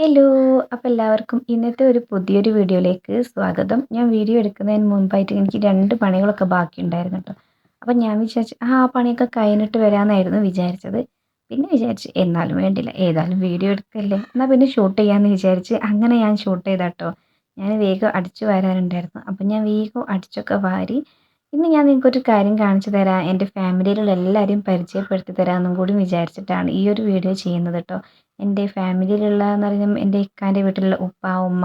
Hello അപ്പോൾ എല്ലാവർക്കും ഇന്നത്തെ ഒരു പുതിയൊരു വീഡിയോയിലേക്ക് സ്വാഗതം. ഞാൻ വീഡിയോ എടുക്കുന്നതിന് മുൻപായിട്ട് എനിക്ക് രണ്ട് പണികളൊക്കെ ബാക്കിയുണ്ടായിരുന്നു കേട്ടോ. അപ്പം ഞാൻ വിചാരിച്ചു ആ പണിയൊക്കെ കഴിഞ്ഞിട്ട് വരാമെന്നായിരുന്നു വിചാരിച്ചത്. പിന്നെ വിചാരിച്ചു എന്നാലും വേണ്ടില്ല ഏതായാലും വീഡിയോ എടുക്കല്ലേ. എന്നാൽ പിന്നെ ഷൂട്ട് ചെയ്യാമെന്ന് വിചാരിച്ച് അങ്ങനെ ഞാൻ ഷൂട്ട് ചെയ്താട്ടോ. ഞാൻ വേഗം അടിച്ചു വാരാനുണ്ടായിരുന്നു. അപ്പം ഞാൻ വേഗം അടിച്ചൊക്കെ വാരി ഇന്ന് ഞാൻ നിങ്ങൾക്കൊരു കാര്യം കാണിച്ചു തരാം. എന്റെ ഫാമിലിയിലുള്ള എല്ലാവരെയും പരിചയപ്പെടുത്തി തരാമെന്നും കൂടി വിചാരിച്ചിട്ടാണ് ഈ ഒരു വീഡിയോ ചെയ്യുന്നത് കേട്ടോ. എന്റെ ഫാമിലിയിലുള്ള എന്ന് പറയുമ്പോൾ എന്റെ ഇക്കാന്റെ വീട്ടിലുള്ള ഉപ്പ ഉമ്മ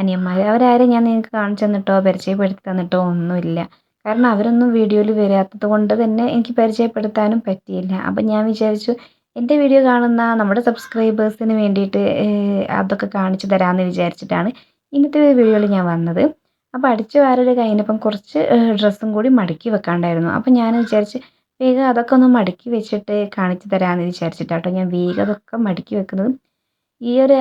അനിയന്മാർ അവരാരും ഞാൻ നിങ്ങൾക്ക് കാണിച്ചു തന്നിട്ടോ പരിചയപ്പെടുത്തി തന്നിട്ടോ ഒന്നുമില്ല. കാരണം അവരൊന്നും വീഡിയോയിൽ വരാത്തത് കൊണ്ട് തന്നെ എനിക്ക് പരിചയപ്പെടുത്താനും പറ്റിയില്ല. അപ്പം ഞാൻ വിചാരിച്ചു എന്റെ വീഡിയോ കാണുന്ന നമ്മുടെ സബ്സ്ക്രൈബേഴ്സിന് വേണ്ടിയിട്ട് അതൊക്കെ കാണിച്ചു തരാമെന്ന് വിചാരിച്ചിട്ടാണ് ഇന്നത്തെ വീഡിയോയിൽ ഞാൻ വന്നത്. അപ്പോൾ അടിച്ചു വാരൽ കഴിഞ്ഞപ്പം കുറച്ച് ഡ്രസ്സും കൂടി മടക്കി വെക്കാണ്ടായിരുന്നു. അപ്പോൾ ഞാൻ വിചാരിച്ച് വേഗം അതൊക്കെ ഒന്ന് മടക്കി വെച്ചിട്ട് കാണിച്ചു തരാമെന്ന് വിചാരിച്ചിട്ടാട്ടോ ഞാൻ വേഗം അതൊക്കെ മടക്കി വെക്കുന്നത്. ഈ ഒരു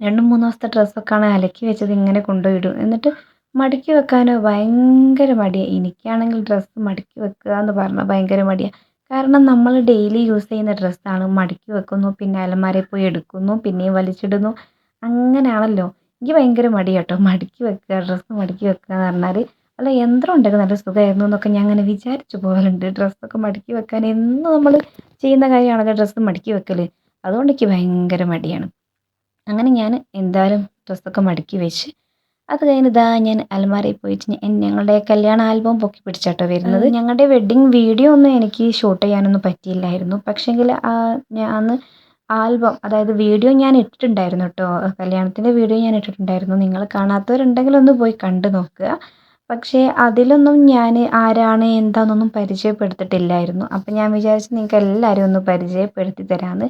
രണ്ട് മൂന്ന് ദിവസത്തെ ഡ്രസ്സൊക്കെയാണ് അലക്കി വെച്ചത് ഇങ്ങനെ കൊണ്ടുപോയിടും. എന്നിട്ട് മടക്കി വെക്കാനോ ഭയങ്കര മടിയാണ് എനിക്കാണെങ്കിൽ ഡ്രസ്സ് മടക്കി വെക്കുക എന്ന് പറഞ്ഞാൽ ഭയങ്കര മടിയാണ് കാരണം നമ്മൾ ഡെയിലി യൂസ് ചെയ്യുന്ന ഡ്രസ്സാണ്. മടക്കി വെക്കുന്നു പിന്നെ അലമാരയിൽ പോയി എടുക്കുന്നു പിന്നെയും വലിച്ചിടുന്നു. അങ്ങനെയാണല്ലോ. എനിക്ക് ഭയങ്കര മടിയാട്ടോ. മടക്കി വെക്കുക ഡ്രസ്സ് മടക്കി വെക്കുക എന്ന് പറഞ്ഞാൽ അല്ല യന്ത്രം ഉണ്ടെങ്കിൽ നല്ല സുഖമായിരുന്നു എന്നൊക്കെ ഞാൻ അങ്ങനെ വിചാരിച്ചു പോകലുണ്ട് ഡ്രസ്സൊക്കെ മടക്കി വെക്കാൻ എന്ന് നമ്മൾ ചെയ്യുന്ന കാര്യമാണല്ലോ ഡ്രസ്സ് മടക്കി വെക്കൽ അതുകൊണ്ട് എനിക്ക് ഭയങ്കര മടിയാണ്. അങ്ങനെ ഞാൻ എന്തായാലും ഡ്രസ്സൊക്കെ മടക്കി വെച്ച് അത് കഴിഞ്ഞ് ഇതാ ഞാൻ അലമാരയിൽ പോയിട്ട് ഞങ്ങളുടെ കല്യാണ ആൽബം പൊക്കി പിടിച്ചാട്ടോ വരുന്നത്. ഞങ്ങളുടെ വെഡ്ഡിങ് വീഡിയോ ഒന്നും എനിക്ക് ഷൂട്ട് ചെയ്യാനൊന്നും പറ്റിയില്ലായിരുന്നു. പക്ഷേങ്കിൽ ഞാൻ അന്ന് ആൽബം അതായത് വീഡിയോ ഞാൻ ഇട്ടിട്ടുണ്ടായിരുന്നു കേട്ടോ കല്യാണത്തിന്റെ വീഡിയോ ഞാൻ ഇട്ടിട്ടുണ്ടായിരുന്നു. നിങ്ങൾ കാണാത്തവരുണ്ടെങ്കിൽ ഒന്ന് പോയി കണ്ടു നോക്കുക. പക്ഷേ അതിലൊന്നും ഞാൻ ആരാണ് എന്താണെന്നൊന്നും പരിചയപ്പെടുത്തിയിട്ടില്ലായിരുന്നു അപ്പം ഞാൻ വിചാരിച്ചു നിങ്ങൾക്ക് എല്ലാവരും ഒന്ന് പരിചയപ്പെടുത്തി തരാമെന്ന്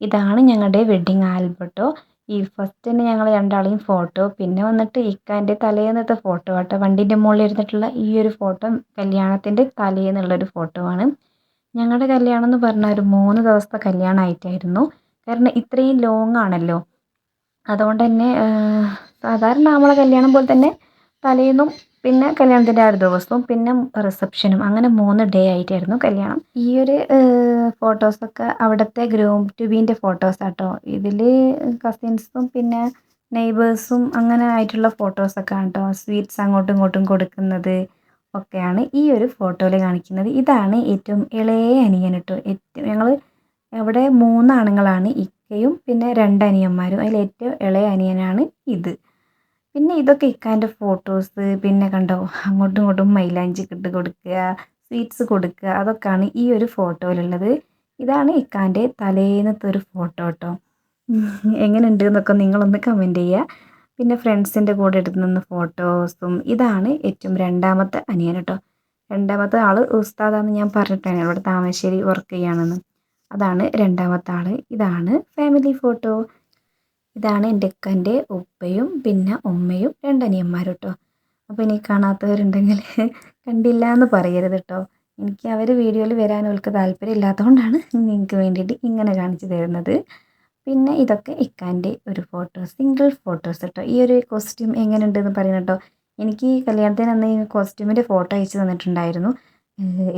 ഇതാണ് ഞങ്ങളുടെ വെഡ്ഡിങ് ആൽബം കേട്ടോ ഈ ഫസ്റ്റ് തന്നെ ഞങ്ങൾ രണ്ടാളെയും ഫോട്ടോ പിന്നെ വന്നിട്ട് ഇക്കാന്റെ തലേന്നത്തെ ഫോട്ടോ കേട്ടോ വണ്ടീന്റെ മുകളിൽ ഇരുന്നിട്ടുള്ള ഈ ഒരു ഫോട്ടോ കല്യാണത്തിന്റെ തലേന്നുള്ളൊരു ഫോട്ടോ ആണ്. ഞങ്ങളുടെ കല്യാണം എന്ന് പറഞ്ഞാൽ ഒരു മൂന്ന് ദിവസത്തെ കല്യാണമായിട്ടായിരുന്നു കാരണം ഇത്രയും ലോങ് ആണല്ലോ. അതുകൊണ്ട് തന്നെ സാധാരണ നമ്മളെ കല്യാണം പോലെ തന്നെ തലേന്നും പിന്നെ കല്യാണത്തിന്റെ ആ ഒരു ദിവസവും പിന്നെ റിസപ്ഷനും അങ്ങനെ മൂന്ന് ഡേ ആയിട്ടായിരുന്നു കല്യാണം. ഈ ഒരു ഫോട്ടോസൊക്കെ അവിടുത്തെ ഗ്രൂം ടു ബീന്റെ ഫോട്ടോസാട്ടോ ഇതിൽ കസിൻസും പിന്നെ നെയ്ബേഴ്സും അങ്ങനെ ആയിട്ടുള്ള ഫോട്ടോസൊക്കെ ആണ് കേട്ടോ സ്വീറ്റ്സ് അങ്ങോട്ടും ഇങ്ങോട്ടും കൊടുക്കുന്നത്. ഒക്കെയാണ് ഈ ഒരു ഫോട്ടോയിൽ കാണിക്കുന്നത്. ഇതാണ് ഏറ്റവും ഇളയ അനിയൻ കേട്ടോ. ഏറ്റവും ഞങ്ങൾ അവിടെ മൂന്നാണുങ്ങളാണ് ഇക്കയും പിന്നെ രണ്ട് അനിയന്മാരും. അതിൽ ഏറ്റവും ഇളയ അനിയനാണ് ഇത്. പിന്നെ ഇതൊക്കെ ഇക്കാന്റെ ഫോട്ടോസ്. പിന്നെ കണ്ടോ അങ്ങോട്ടും ഇങ്ങോട്ടും മൈലാഞ്ചി ഇട്ട് കൊടുക്കുക സ്വീറ്റ്സ് കൊടുക്കുക അതൊക്കെയാണ് ഈ ഒരു ഫോട്ടോയിലുള്ളത്. ഇതാണ് ഇക്കാന്റെ തലേന്നത്തെ ഒരു ഫോട്ടോ കേട്ടോ. എങ്ങനെയുണ്ട് എന്നൊക്കെ നിങ്ങളൊന്ന് കമന്റ് ചെയ്യുക. പിന്നെ ഫ്രണ്ട്സിന്റെ കൂടെ എടുത്ത് നിന്ന് ഫോട്ടോസും ഇതാണ് ഏറ്റവും രണ്ടാമത്തെ അനിയൻ കേട്ടോ. രണ്ടാമത്തെ ആൾ ഉസ്താദാന്ന് ഞാൻ പറഞ്ഞിട്ടാണ് ഇവിടെ താമരശ്ശേരി വർക്ക് ചെയ്യുകയാണെന്ന് അതാണ് രണ്ടാമത്തെ ആൾ ഇതാണ് ഫാമിലി ഫോട്ടോ ഇതാണ് എന്റെ അക്കന്റെ ഉപ്പയും പിന്നെ ഉമ്മയും രണ്ടനിയന്മാരും കേട്ടോ. അപ്പോൾ ഇനി കാണാത്തവരുണ്ടെങ്കിൽ കണ്ടില്ല എന്ന് പറയരുത് കേട്ടോ. എനിക്ക് അവർ വീഡിയോയിൽ വരാൻ അവർക്ക് താല്പര്യം ഇല്ലാത്തതുകൊണ്ടാണ് നിങ്ങൾക്ക് വേണ്ടിയിട്ട് ഇങ്ങനെ കാണിച്ചു തരുന്നത്. പിന്നെ ഇതൊക്കെ ഇക്കാന്റെ ഒരു ഫോട്ടോ സിംഗിൾ ഫോട്ടോസ് കേട്ടോ ഈ ഒരു കോസ്റ്റ്യൂം എങ്ങനെയുണ്ടെന്ന് പറയുന്നത് കേട്ടോ എനിക്ക് കല്യാണത്തിന് അന്ന് ഈ കോസ്റ്റ്യൂമിന്റെ ഫോട്ടോ അയച്ചു തന്നിട്ടുണ്ടായിരുന്നു.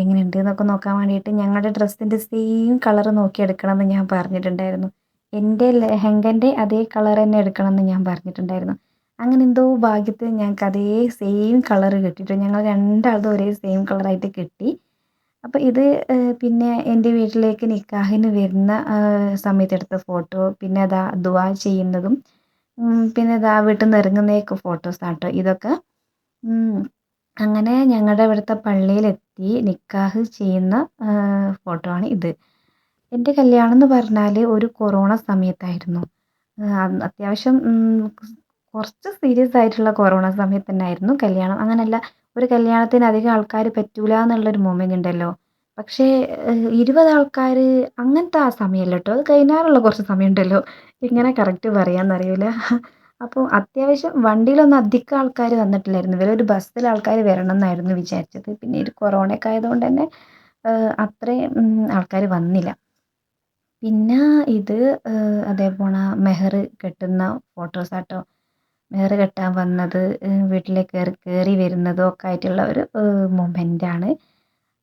എങ്ങനെയുണ്ട് എന്നൊക്കെ നോക്കാൻ വേണ്ടിയിട്ട് ഞങ്ങളുടെ ഡ്രസ്സിന്റെ സെയിം കളർ നോക്കി എടുക്കണമെന്ന് ഞാൻ പറഞ്ഞിട്ടുണ്ടായിരുന്നു. എന്റെ ലെഹങ്കന്റെ അതേ കളർ തന്നെ എടുക്കണമെന്ന് ഞാൻ പറഞ്ഞിട്ടുണ്ടായിരുന്നു. അങ്ങനെ എന്തോ ഭാഗ്യത്തിൽ ഞങ്ങൾക്ക് അതേ സെയിം കളർ കിട്ടിയിട്ട്. ഞങ്ങൾ രണ്ടാളും ഒരേ സെയിം കളറായിട്ട് കിട്ടി. അപ്പോൾ ഇത് പിന്നെ എന്റെ വീട്ടിലേക്ക് നിക്കാഹിന് വരുന്ന സമയത്ത് എടുത്ത ഫോട്ടോ പിന്നെ അതാ ദുആ ചെയ്യുന്നതും പിന്നെ അതാ വീട്ടിൽ നിന്ന് ഇറങ്ങുന്നതൊക്കെ ഫോട്ടോസാണ് കേട്ടോ ഇതൊക്കെ അങ്ങനെ ഞങ്ങളുടെ ഇവിടുത്തെ പള്ളിയിലെത്തി നിക്കാഹ് ചെയ്യുന്ന ഫോട്ടോ ആണ് ഇത്. എന്റെ കല്യാണം എന്ന് പറഞ്ഞാൽ ഒരു കൊറോണ സമയത്തായിരുന്നു. അത്യാവശ്യം കുറച്ച് സീരിയസ് ആയിട്ടുള്ള കൊറോണ സമയത്ത് തന്നെയായിരുന്നു കല്യാണം. അങ്ങനെയല്ല ഒരു കല്യാണത്തിന് അധികം ആൾക്കാർ പറ്റൂല എന്നുള്ളൊരു മൊമെന്റ് ഉണ്ടല്ലോ. പക്ഷേ ഇരുപത് ആൾക്കാർ അങ്ങനത്തെ ആ സമയമല്ല കേട്ടോ അത് കഴിഞ്ഞാലുള്ള കുറച്ച് സമയമുണ്ടല്ലോ? എങ്ങനെ കറക്റ്റ് പറയാമെന്നറിയില്ല അപ്പോൾ അത്യാവശ്യം വണ്ടിയിലൊന്നും അധികം ആൾക്കാർ വന്നിട്ടില്ലായിരുന്നു. ഇവരൊരു ബസ്സിൽ ആൾക്കാർ വരണം എന്നായിരുന്നു വിചാരിച്ചത്. പിന്നെ ഒരു കൊറോണയൊക്കെ ആയതുകൊണ്ട് തന്നെ അത്രയും ആൾക്കാർ വന്നില്ല. പിന്നെ ഇത് അതേപോലെ മെഹർ കെട്ടുന്ന ഫോട്ടോസാട്ടോ മെഹർ കെട്ടാൻ വന്നത് വീട്ടിലേക്ക് കയറി കയറി വരുന്നതും ഒക്കെ ആയിട്ടുള്ള ഒരു മൊമെന്റാണ്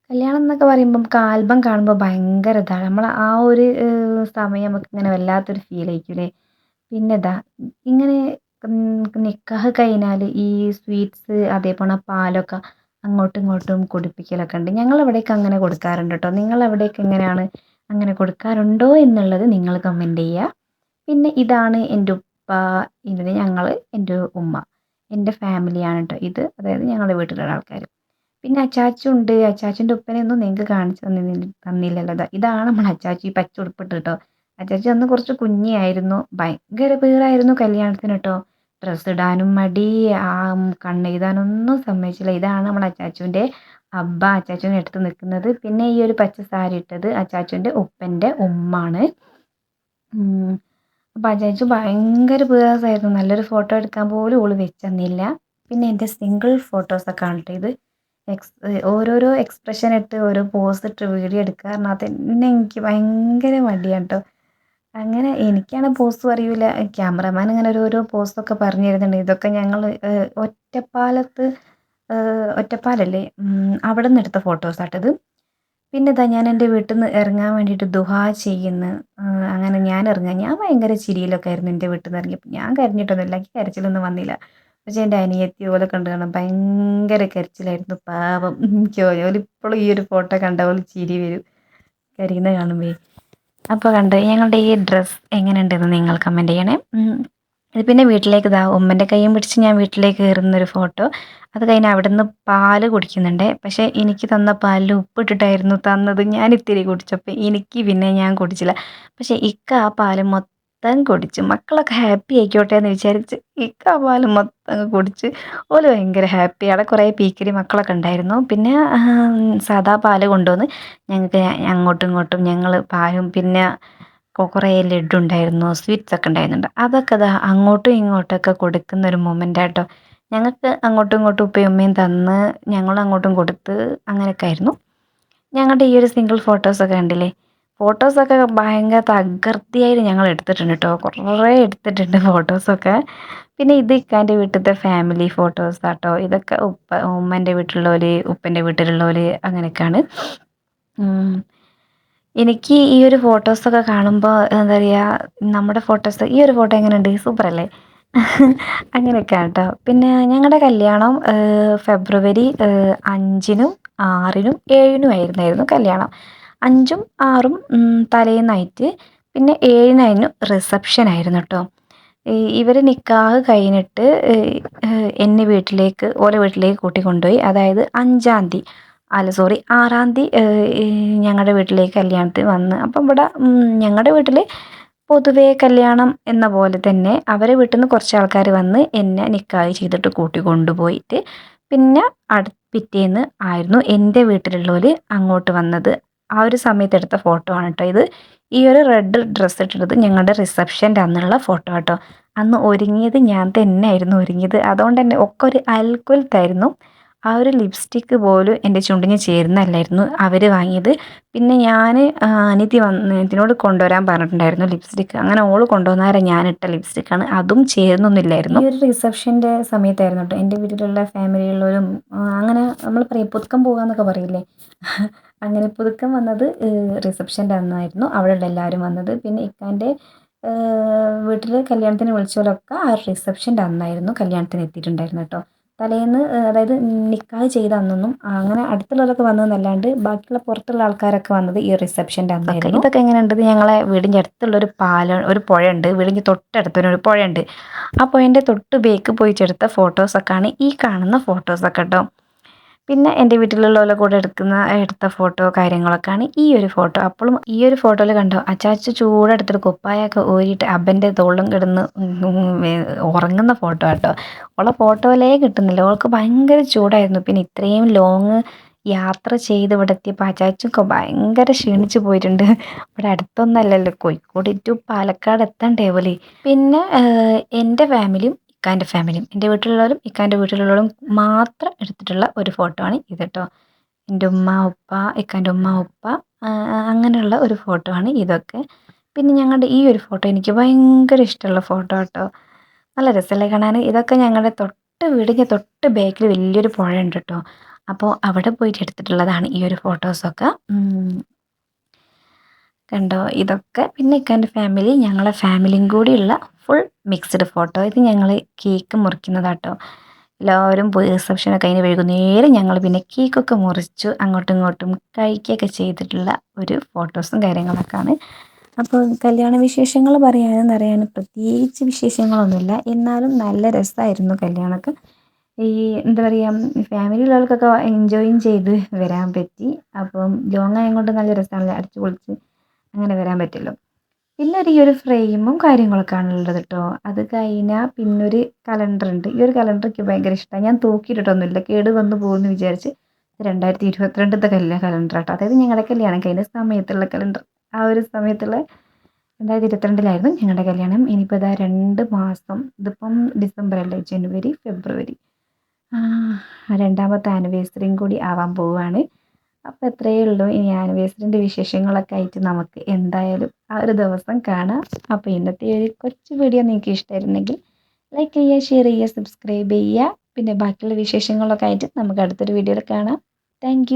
കല്യാണം എന്നൊക്കെ പറയുമ്പോൾ നമുക്ക് ആൽബം കാണുമ്പോൾ ഭയങ്കര ഇതാണ്. നമ്മൾ ആ ഒരു സമയം നമുക്ക് ഇങ്ങനെ വല്ലാത്തൊരു ഫീൽ ആയിരിക്കും അല്ലേ പിന്നെ ഇതാ ഇങ്ങനെ നിക്കാഹ് കഴിഞ്ഞാൽ ഈ സ്വീറ്റ്സ് അതേപോലെ പാലൊക്കെ അങ്ങോട്ടും ഇങ്ങോട്ടും കുടിപ്പിക്കലൊക്കെ ഉണ്ട്. ഞങ്ങളിവിടേക്ക് അങ്ങനെ കൊടുക്കാറുണ്ട് കേട്ടോ നിങ്ങളവിടേക്ക് എങ്ങനെയാണ് അങ്ങനെ കൊടുക്കാറുണ്ടോ എന്നുള്ളത് നിങ്ങൾ കമന്റ് ചെയ്യുക പിന്നെ ഇതാണ് എന്റെ ഉപ്പ ഇതിന് ഞങ്ങൾ എന്റെ ഉമ്മ എന്റെ ഫാമിലിയാണ് കേട്ടോ ഇത്. അതായത് ഞങ്ങളുടെ വീട്ടിലുള്ള ആൾക്കാർ പിന്നെ അച്ചാച്ചു ഉണ്ട്. അച്ചാച്ചന്റെ ഉപ്പനെയൊന്നും നിങ്ങൾക്ക് കാണിച്ചു തന്നില്ല തന്നില്ലല്ലോ. ഇതാണ് നമ്മൾ അച്ചാച്ചി പച്ച ഉടുപ്പിട്ട് കേട്ടോ അച്ചാച്ചി അന്ന് കുറച്ച് കുഞ്ഞിയായിരുന്നു ഭയങ്കര പേരായിരുന്നു കല്യാണത്തിന് കേട്ടോ ഡ്രസ്സ് ഇടാനും മടി ആ കണ്ണെഴുതാനൊന്നും സമ്മതിച്ചില്ല. ഇതാണ് നമ്മുടെ അച്ചാച്ചുവിന്റെ അബ്ബ അച്ചാച്ചുവിനെ അടുത്ത് നിൽക്കുന്നത്. പിന്നെ ഈ ഒരു പച്ച സാരി ഇട്ടത് അച്ചാച്ചുവിന്റെ ഉപ്പന്റെ ഉമ്മാണ്. അപ്പോൾ ഭയങ്കര പേരാസായിരുന്നു നല്ലൊരു ഫോട്ടോ എടുക്കാൻ പോലും ഓൾ വെച്ചെന്നില്ല. പിന്നെ എന്റെ സിംഗിൾ ഫോട്ടോസൊക്കെ ആണ് കേട്ടോ ഇത് എക്സ് ഓരോരോ എക്സ്പ്രഷൻ ഇട്ട് ഓരോ പോസ് ഇട്ട് വീഡിയോ എടുക്കുക പറഞ്ഞാൽ തന്നെ എനിക്ക് ഭയങ്കര മടിയാണ് കേട്ടോ അങ്ങനെ എനിക്കാണ് പോസ് അറിയില്ല ക്യാമറമാൻ അങ്ങനെ ഓരോരോ പോസൊക്കെ പറഞ്ഞു തരുന്നുണ്ട്. ഇതൊക്കെ ഞങ്ങൾ ഒറ്റപ്പാലത്ത് ഒറ്റപ്പാലല്ലേ? അവിടെ നിന്ന് എടുത്ത ഫോട്ടോസാട്ടത് പിന്നെ ഇതാ ഞാൻ എന്റെ വീട്ടിൽ നിന്ന് ഇറങ്ങാൻ വേണ്ടിയിട്ട് ദുഹാ ചെയ്യുന്നു. അങ്ങനെ ഞാൻ ഇറങ്ങാൻ ഞാൻ ഭയങ്കര ചിരിയിലൊക്കെ ആയിരുന്നു എന്റെ വീട്ടിൽ നിന്ന് ഇറങ്ങിയപ്പോൾ ഞാൻ കരഞ്ഞിട്ടൊന്നുമില്ല എനിക്ക് കരച്ചിലൊന്നും വന്നില്ല. പക്ഷേ എന്റെ അനിയത്തി പോലെ കണ്ടു കാണാൻ ഭയങ്കര കരച്ചിലായിരുന്നു. പാപം ഇപ്പോഴും ഈ ഒരു ഫോട്ടോ കണ്ട പോലെ ചിരി വരും. കരയുന്ന കാണുമ്പോൾ അപ്പോൾ കണ്ട് ഞങ്ങളുടെ ഈ ഡ്രസ്സ് എങ്ങനെയുണ്ടെന്ന് നിങ്ങൾ കമന്റ് ചെയ്യണേ. ഇത് പിന്നെ വീട്ടിലേക്ക് ഇതാ ഉമ്മന്റെ കൈയും പിടിച്ച് ഞാൻ വീട്ടിലേക്ക് കയറുന്നൊരു ഫോട്ടോ. അത് കഴിഞ്ഞ് അവിടെ നിന്ന് പാൽ കുടിക്കുന്നുണ്ട്. പക്ഷേ എനിക്ക് തന്ന പാലിൽ ഉപ്പിട്ടിട്ടായിരുന്നു തന്നത് ഞാൻ ഇത്തിരി കുടിച്ചപ്പോൾ എനിക്ക് പിന്നെ ഞാൻ കുടിച്ചില്ല. പക്ഷേ ഇക്ക ആ പാൽ മൊത്തം കുടിച്ച്. മക്കളൊക്കെ ഹാപ്പി ആയിക്കോട്ടെ എന്ന് വിചാരിച്ച് ഇക്ക ആ പാൽ മൊത്തം കുടിച്ച് ഓൽ ഭയങ്കര ഹാപ്പി. അവിടെ കുറേ പീക്കരി മക്കളൊക്കെ ഉണ്ടായിരുന്നു. പിന്നെ സാധാ പാൽ കൊണ്ടുവന്ന് ഞങ്ങൾക്ക് അങ്ങോട്ടും ഇങ്ങോട്ടും ഞങ്ങൾ പാലും പിന്നെ കുറേ ലഡു ഉണ്ടായിരുന്നു സ്വീറ്റ്സ് ഒക്കെ ഉണ്ടായിരുന്നുണ്ട്. അതൊക്കെ അതാ അങ്ങോട്ടും ഇങ്ങോട്ടൊക്കെ കൊടുക്കുന്ന ഒരു മൊമെന്റ് ആട്ടോ. ഞങ്ങൾക്ക് അങ്ങോട്ടും ഇങ്ങോട്ടും ഉപ്പയും ഉമ്മയും തന്ന് ഞങ്ങളും അങ്ങോട്ടും കൊടുത്ത് അങ്ങനെയൊക്കെ ആയിരുന്നു. ഞങ്ങളുടെ ഈ ഒരു സിംഗിൾ ഫോട്ടോസൊക്കെ കണ്ടില്ലേ? ഫോട്ടോസൊക്കെ ഭയങ്കര തകർത്തിയായിട്ട് ഞങ്ങൾ എടുത്തിട്ടുണ്ട് കേട്ടോ. കുറേ എടുത്തിട്ടുണ്ട് ഫോട്ടോസൊക്കെ പിന്നെ ഇത് ഇക്കാന്റെ വീട്ടിലത്തെ ഫാമിലി ഫോട്ടോസ് ആട്ടോ. ഇതൊക്കെ ഉപ്പ ഉമ്മന്റെ വീട്ടിലുള്ളവർ ഉപ്പന്റെ വീട്ടിലുള്ളവർ അങ്ങനെയൊക്കെയാണ്. എനിക്ക് ഈ ഒരു ഫോട്ടോസൊക്കെ കാണുമ്പോൾ എന്താ പറയുക നമ്മുടെ ഫോട്ടോസ് ഈ ഒരു ഫോട്ടോ എങ്ങനെയുണ്ട്? സൂപ്പർ അല്ലേ? അങ്ങനെയൊക്കെയാണ് കേട്ടോ പിന്നെ ഞങ്ങളുടെ കല്യാണം ഫെബ്രുവരി അഞ്ചിനും ആറിനും ഏഴിനും ആയിരുന്നായിരുന്നു കല്യാണം. അഞ്ചും ആറും തലേന്നായിട്ട് പിന്നെ ഏഴിനായിരുന്നു റിസപ്ഷൻ ആയിരുന്നു കേട്ടോ ഇവർ നിക്കാഹ് കഴിഞ്ഞിട്ട് എന്നെ വീട്ടിലേക്ക് ഓരോ വീട്ടിലേക്ക് കൂട്ടിക്കൊണ്ടുപോയി. അതായത് അഞ്ചാം തീയതി. അല്ല സോറി ആറാം തീയതി ഞങ്ങളുടെ വീട്ടിലേക്ക് കല്യാണത്തിന് വന്ന്. അപ്പം ഇവിടെ ഞങ്ങളുടെ വീട്ടിൽ പൊതുവേ കല്യാണം എന്ന പോലെ തന്നെ അവരെ വീട്ടിൽ നിന്ന് കുറച്ച് ആൾക്കാർ വന്ന് എന്നെ നിക്കാഹ് ചെയ്തിട്ട് കൂട്ടി കൊണ്ടുപോയിട്ട് പിന്നെ അടു പിറ്റേന്ന് ആയിരുന്നു എന്റെ വീട്ടിലുള്ളവർ അങ്ങോട്ട് വന്നത്. ആ ഒരു സമയത്ത് എടുത്ത ഫോട്ടോ ആണ് കേട്ടോ ഇത്. ഈ ഒരു റെഡ് ഡ്രസ്സ് ഇട്ടിട്ടത് ഞങ്ങളുടെ റിസപ്ഷന്റെ അന്നുള്ള ഫോട്ടോ കേട്ടോ അന്ന് ഒരുങ്ങിയത് ഞാൻ തന്നെ ആയിരുന്നു ഒരുങ്ങിയത്. അതുകൊണ്ട് തന്നെ ഒക്കെ ഒരു അൽക്കുലത്തായിരുന്നു ആ ഒരു ലിപ്സ്റ്റിക്ക് പോലും എന്റെ ചുണ്ടിന് ചേരുന്നല്ലായിരുന്നു. അവർ വാങ്ങിയത്. പിന്നെ ഞാൻ അനിതി വന്ന് ഇതിനോട് കൊണ്ടുവരാൻ പറഞ്ഞിട്ടുണ്ടായിരുന്നു ലിപ്സ്റ്റിക്ക് അങ്ങനെ ഓൾ കൊണ്ടുവന്നാരെ ഇട്ട ലിപ്സ്റ്റിക്കാണ് അതും ചേരുന്നൊന്നുമില്ലായിരുന്നു. ഈ ഒരു റിസപ്ഷന്റെ സമയത്തായിരുന്നു കേട്ടോ എന്റെ വീട്ടിലുള്ള ഫാമിലിയുള്ളവരും അങ്ങനെ നമ്മൾ പറയും പുതുക്കം പോകാമെന്നൊക്കെ പറയില്ലേ? അങ്ങനെ പുതുക്കം വന്നത് റിസപ്ഷന്റെ അന്നായിരുന്നു. അവിടെയുള്ള എല്ലാവരും വന്നത്. പിന്നെ ഇക്കാന്റെ വീട്ടിൽ കല്യാണത്തിന് വിളിച്ചവരൊക്കെ ആ റിസപ്ഷന്റെ അന്നായിരുന്നു കല്യാണത്തിന് എത്തിയിട്ടുണ്ടായിരുന്നു കേട്ടോ തലേന്ന് അതായത് നിക്കാഹ് ചെയ്ത അന്നൊന്നും അങ്ങനെ അടുത്തുള്ളവരൊക്കെ വന്നതെന്നല്ലാണ്ട് ബാക്കിയുള്ള പുറത്തുള്ള ആൾക്കാരൊക്കെ വന്നത് ഈ റിസപ്ഷന്റെ അന്നായിരുന്നു. ഇതൊക്കെ എങ്ങനെയുണ്ട്? ഞങ്ങളെ വീടിന്റെ അടുത്തുള്ള ഒരു പാല ഒരു പുഴയുണ്ട്. വീടിന്റെ തൊട്ടടുത്തൊരു ഒരു പുഴയുണ്ട്. ആ പുഴന്റെ തൊട്ട് ബേക്ക് പോയി ചെടുത്ത ഫോട്ടോസൊക്കെയാണ് ഈ കാണുന്ന ഫോട്ടോസൊക്കെ കേട്ടോ പിന്നെ എന്റെ വീട്ടിലുള്ളവരുടെ കൂടെ എടുക്കുന്ന എടുത്ത ഫോട്ടോ കാര്യങ്ങളൊക്കെയാണ് ഈ ഒരു ഫോട്ടോ അപ്പോഴും ഈ ഒരു ഫോട്ടോയിൽ കണ്ടോ അച്ചാച്ച ചൂടെടുത്തിട്ട് കുപ്പായൊക്കെ ഊരിയിട്ട് അബന്റെ തോളിലും കിടന്ന് ഉറങ്ങുന്ന ഫോട്ടോ കേട്ടോ ഉള്ള ഫോട്ടോയിലേ കിട്ടുന്നില്ല. ഓൾക്ക് ഭയങ്കര ചൂടായിരുന്നു. പിന്നെ ഇത്രയും ലോങ് യാത്ര ചെയ്ത് ഇവിടെ എത്തിയപ്പോൾ അച്ചാച്ചൊക്കെ ഭയങ്കര ക്ഷീണിച്ച് പോയിട്ടുണ്ട്. ഇവിടെ അടുത്തൊന്നല്ലല്ലോ കോഴിക്കോട് ടു പാലക്കാട് എത്താൻ പോലെ പിന്നെ എന്റെ ഫാമിലിയും ഇക്കാന്റെ ഫാമിലിയും എന്റെ വീട്ടിലുള്ളവരും ഇക്കാന്റെ വീട്ടിലുള്ളവരും മാത്രം എടുത്തിട്ടുള്ള ഒരു ഫോട്ടോ ആണ് ഇത് കേട്ടോ എന്റെ ഉമ്മ ഉപ്പ ഇക്കാന്റെ ഉമ്മ ഉപ്പ അങ്ങനെയുള്ള ഒരു ഫോട്ടോ ആണ് ഇതൊക്കെ. പിന്നെ ഞങ്ങളുടെ ഈ ഒരു ഫോട്ടോ എനിക്ക് ഭയങ്കര ഇഷ്ടമുള്ള ഫോട്ടോ കേട്ടോ നല്ല രസമല്ലേ കാണാൻ? ഇതൊക്കെ ഞങ്ങളുടെ തൊട്ട് വീടിന്റെ തൊട്ട് ബാക്കിൽ വലിയൊരു പുഴ ഉണ്ട് കേട്ടോ അപ്പോൾ അവിടെ പോയിട്ട് എടുത്തിട്ടുള്ളതാണ് ഈ ഒരു ഫോട്ടോസൊക്കെ കണ്ടോ? ഇതൊക്കെ. പിന്നെ ഇക്കാന്റെ ഫാമിലി ഞങ്ങളെ ഫാമിലിയും കൂടിയുള്ള ഫുൾ മിക്സ്ഡ് ഫോട്ടോ ഇത് ഞങ്ങൾ കേക്ക് മുറിക്കുന്നതാട്ടോ. എല്ലാവരും പോയി റിസപ്ഷനൊക്കെ കഴിഞ്ഞ് വൈകുന്നേരം ഞങ്ങൾ പിന്നെ കേക്കൊക്കെ മുറിച്ചു അങ്ങോട്ടും ഇങ്ങോട്ടും കഴിക്കുകയൊക്കെ ചെയ്തിട്ടുള്ള ഒരു ഫോട്ടോസും കാര്യങ്ങളൊക്കെയാണ്. അപ്പോൾ കല്യാണ വിശേഷങ്ങൾ പറയാനും അറിയാനും പ്രത്യേകിച്ച് വിശേഷങ്ങളൊന്നുമില്ല. എന്നാലും നല്ല രസമായിരുന്നു കല്യാണമൊക്കെ. ഈ എന്താ പറയുക ഫാമിലിയിലുള്ളവർക്കൊക്കെ എൻജോയും ചെയ്ത് വരാൻ പറ്റി. അപ്പം ലോങ് ആയതുകൊണ്ട് നല്ല രസമാണല്ലോ അടിച്ചു പൊളിച്ച് അങ്ങനെ വരാൻ പറ്റുമല്ലോ പിന്നെ ഒരു ഈ ഒരു ഫ്രെയിമും കാര്യങ്ങളൊക്കെ ഉള്ളത് കേട്ടോ അത് കഴിഞ്ഞാൽ പിന്നൊരു കലണ്ടർ ഉണ്ട്. ഈ ഒരു കലണ്ടർ എനിക്ക് ഭയങ്കര ഇഷ്ടമാണ് ഞാൻ തൂക്കിയിട്ടിട്ടൊന്നുമില്ല. കേട് വന്ന് പോകുമെന്ന് വിചാരിച്ച് രണ്ടായിരത്തി ഇരുപത്തിരണ്ടത്തെ കല്യാണ കലണ്ടർ കേട്ടോ അതായത് ഞങ്ങളുടെ കല്യാണം കഴിഞ്ഞ സമയത്തുള്ള കലണ്ടർ ആ ഒരു സമയത്തുള്ള രണ്ടായിരത്തി ഇരുപത്തിരണ്ടിലായിരുന്നു ഞങ്ങളുടെ കല്യാണം. ഇനിയിപ്പോൾ ഇതാ രണ്ട് മാസം. ഇതിപ്പം ഡിസംബർ അല്ലേ? ജനുവരി ഫെബ്രുവരി. രണ്ടാമത്തെ ആനിവേഴ്സറിയും കൂടി ആവാൻ പോവുകയാണ് അപ്പോൾ എത്രയേ ഉള്ളൂ. ഇനി ആനിവേഴ്സറിന്റെ വിശേഷങ്ങളൊക്കെ ആയിട്ട് നമുക്ക് എന്തായാലും ആ ഒരു ദിവസം കാണാം. അപ്പോൾ ഇന്നത്തെ ഒരു കൊച്ചു വീഡിയോ നിങ്ങൾക്ക് ഇഷ്ടമായിരുന്നെങ്കിൽ ലൈക്ക് ചെയ്യുക ഷെയർ ചെയ്യുക സബ്സ്ക്രൈബ് ചെയ്യുക. പിന്നെ ബാക്കിയുള്ള വിശേഷങ്ങളൊക്കെ ആയിട്ട് നമുക്ക് അടുത്തൊരു വീഡിയോയിൽ കാണാം. താങ്ക്